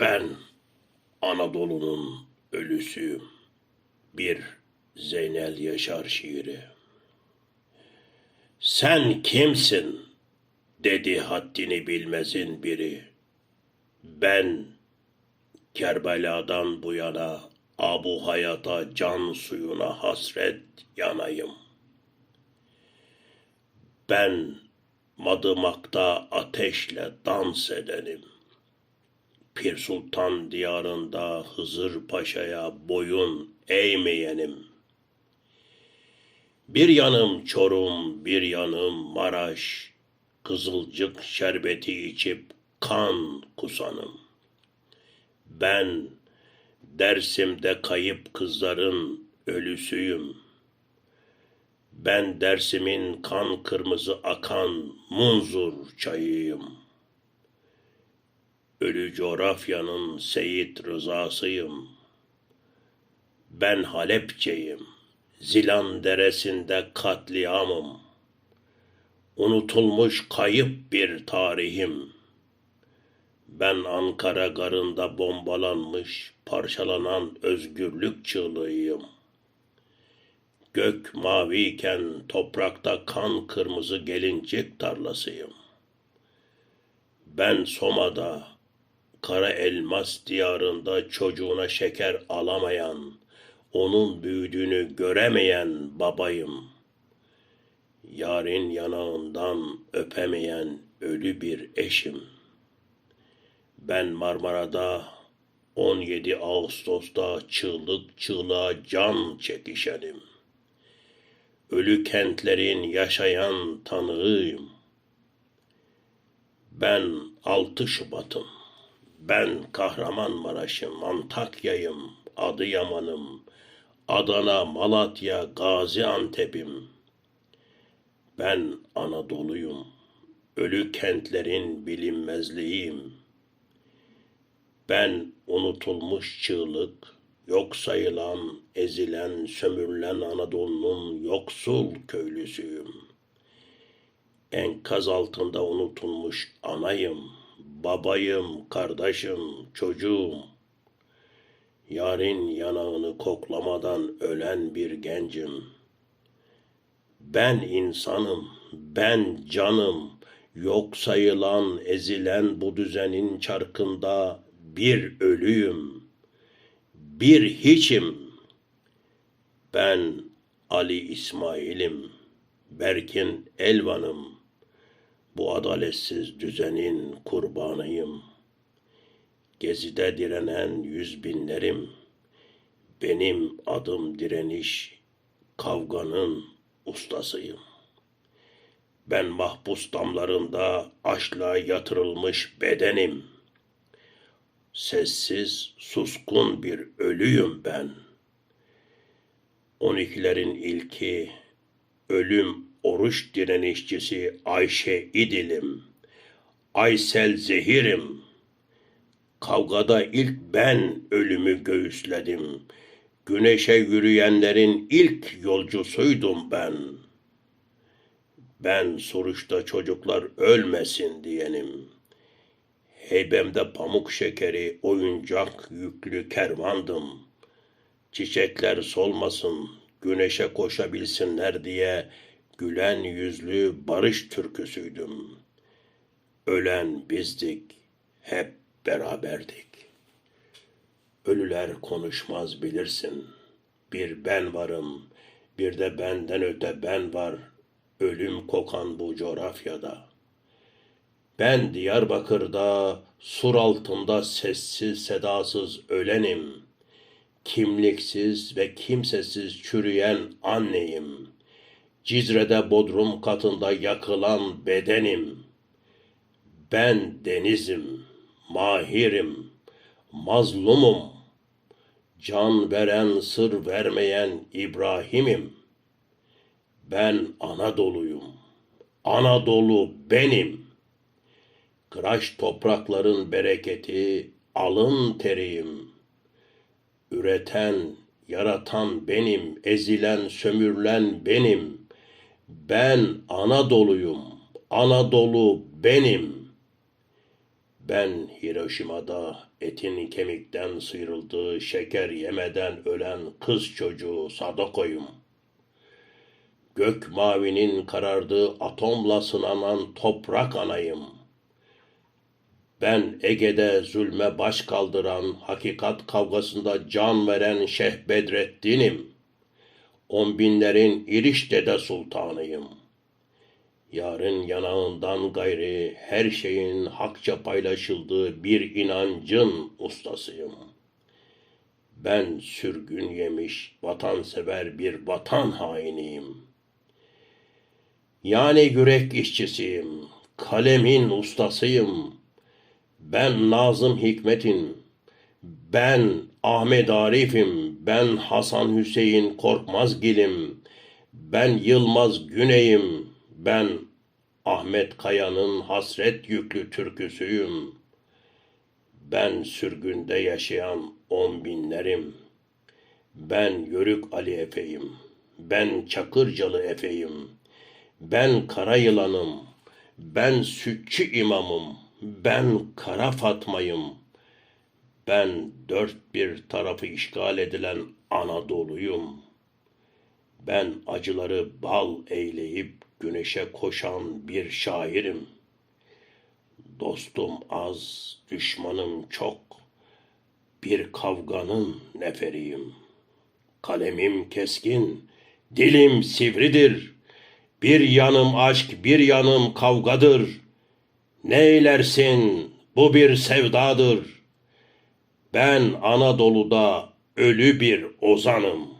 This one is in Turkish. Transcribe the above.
Ben Anadolu'nun ölüsüyüm. Bir Zeynel Yaşar şiiri. Sen kimsin? dedi haddini bilmezin biri. Ben Kerbela'dan bu yana abu hayata can suyuna hasret yanayım. Ben madımakta ateşle dans edenim. Pir Sultan diyarında Hızır Paşa'ya boyun eğmeyenim. Bir yanım Çorum, bir yanım Maraş, Kızılcık şerbeti içip kan kusanım. Ben Dersim'de kayıp kızların ölüsüyüm. Ben Dersim'in kan kırmızı akan munzur çayıyım. Ölü coğrafyanın Seyit Rızasıyım. Ben Halepçeyim. Zilan deresinde katliamım. Unutulmuş kayıp bir tarihim. Ben Ankara garında bombalanmış, parçalanan özgürlük çığlığıyım. Gök maviyken toprakta kan kırmızı gelincik tarlasıyım. Ben Soma'da, kara elmas diyarında çocuğuna şeker alamayan, onun büyüdüğünü göremeyen babayım. Yarın yanağından öpemeyen ölü bir eşim. Ben Marmara'da 17 Ağustos'ta çığlık çığlığa can çekişenim. Ölü kentlerin yaşayan tanığıyım. Ben 6 Şubat'ım. Ben Kahramanmaraş'ım, Antakya'yım, Adıyaman'ım, Adana, Malatya, Gaziantep'im. Ben Anadolu'yum, ölü kentlerin bilinmezliğiyim. Ben unutulmuş çığlık, yok sayılan, ezilen, sömürülen Anadolu'nun yoksul köylüsüyüm. Enkaz altında unutulmuş anayım, babayım, kardeşim, çocuğum. Yarın yanağını koklamadan ölen bir gencim. Ben insanım, ben canım, yok sayılan, ezilen bu düzenin çarkında bir ölüyüm, bir hiçim. Ben Ali İsmail'im, Berkin Elvan'ım, bu adaletsiz düzenin kurbanıyım. Gezide direnen yüz binlerim, benim adım direniş, kavganın ustasıyım. Ben mahpus damlarında açlığa yatırılmış bedenim. Sessiz, suskun bir ölüyüm ben. On ikilerin ilki, ölüm oruç direnişçisi Ayşe İdil'im. Aysel Zehir'im. Kavgada ilk ben ölümü göğüsledim. Güneşe yürüyenlerin ilk yolcusuydum ben. Ben soruşta çocuklar ölmesin diyenim. Heybemde pamuk şekeri, oyuncak yüklü kervandım. Çiçekler solmasın, güneşe koşabilsinler diye gülen yüzlü barış türküsüydüm. Ölen bizdik, hep beraberdik. Ölüler konuşmaz bilirsin. Bir ben varım, bir de benden öte ben var. Ölüm kokan bu coğrafyada. Ben Diyarbakır'da, sur altında sessiz sedasız ölenim. Kimliksiz ve kimsesiz çürüyen anneyim. Cizre'de bodrum katında yakılan bedenim. Ben denizim, mahirim, mazlumum. Can veren, sır vermeyen İbrahim'im. Ben Anadolu'yum. Anadolu benim. Kıraç toprakların bereketi, alın teriyim. Üreten, yaratan benim, ezilen, sömürülen benim. Ben Anadolu'yum. Anadolu benim. Ben Hiroşima'da etin kemikten sıyrıldığı şeker yemeden ölen kız çocuğu Sadoko'yum. Gök mavinin karardığı atomla sınanan toprak anayım. Ben Ege'de zulme baş kaldıran, hakikat kavgasında can veren Şeyh Bedrettin'im. On binlerin iriş dede sultanıyım. Yarın yanağından gayri her şeyin hakça paylaşıldığı bir inancın ustasıyım. Ben sürgün yemiş, vatansever bir vatan hainiyim. Yani yürek işçisiyim, kalemin ustasıyım. Ben Nazım Hikmet'in, ben Ahmet Arif'im, ben Hasan Hüseyin Korkmazgil'im, ben Yılmaz Güney'im, ben Ahmet Kaya'nın hasret yüklü türküsüyüm. Ben sürgünde yaşayan on binlerim. Ben Yörük Ali Efe'yim. Ben Çakırcalı Efe'yim. Ben Kara Yılanım. Ben Sütçü İmamım. Ben Kara Fatma'yım. Ben dört bir tarafı işgal edilen Anadolu'yum. Ben acıları bal eyleyip güneşe koşan bir şairim. Dostum az, düşmanım çok. Bir kavganın neferiyim. Kalemim keskin, dilim sivridir. Bir yanım aşk, bir yanım kavgadır. Ne eylersin, bu bir sevdadır. Ben Anadolu'da ölü bir ozanım.